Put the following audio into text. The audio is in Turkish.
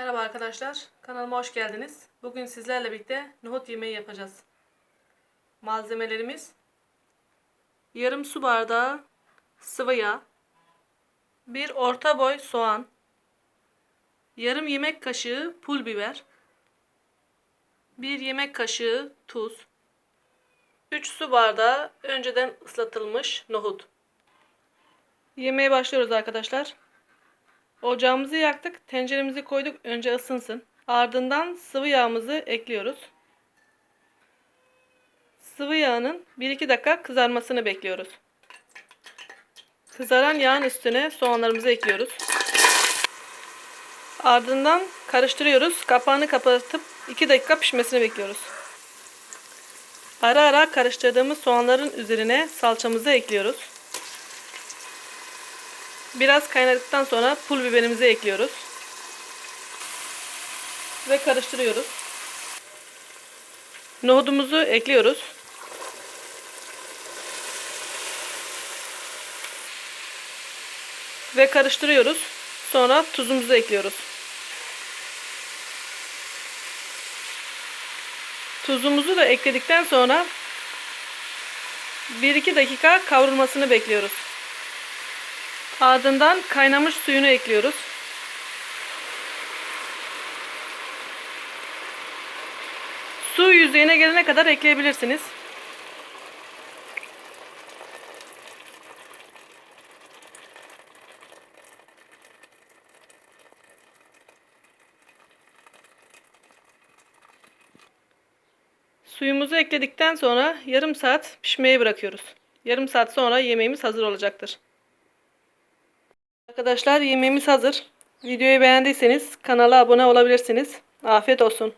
Merhaba arkadaşlar, kanalıma hoş geldiniz. Bugün sizlerle birlikte nohut yemeği yapacağız. Malzemelerimiz yarım su bardağı sıvı yağ, bir orta boy soğan, yarım yemek kaşığı pul biber, bir yemek kaşığı tuz, 3 su bardağı önceden ıslatılmış nohut. Yemeğe başlıyoruz arkadaşlar. Ocağımızı yaktık. Tenceremizi koyduk. Önce ısınsın. Ardından sıvı yağımızı ekliyoruz. Sıvı yağının 1-2 dakika kızarmasını bekliyoruz. Kızaran yağın üstüne soğanlarımızı ekliyoruz. Ardından karıştırıyoruz. Kapağını kapatıp 2 dakika pişmesini bekliyoruz. Ara ara karıştırdığımız soğanların üzerine salçamızı ekliyoruz. Biraz kaynadıktan sonra pul biberimizi ekliyoruz. Ve karıştırıyoruz. Nohudumuzu ekliyoruz. Ve karıştırıyoruz. Sonra tuzumuzu ekliyoruz. Tuzumuzu da ekledikten sonra 1-2 dakika kavrulmasını bekliyoruz. Ardından kaynamış suyunu ekliyoruz. Su yüzeyine gelene kadar ekleyebilirsiniz. Suyumuzu ekledikten sonra yarım saat pişmeye bırakıyoruz. Yarım saat sonra yemeğimiz hazır olacaktır. Arkadaşlar yemeğimiz hazır. Videoyu beğendiyseniz kanala abone olabilirsiniz. Afiyet olsun.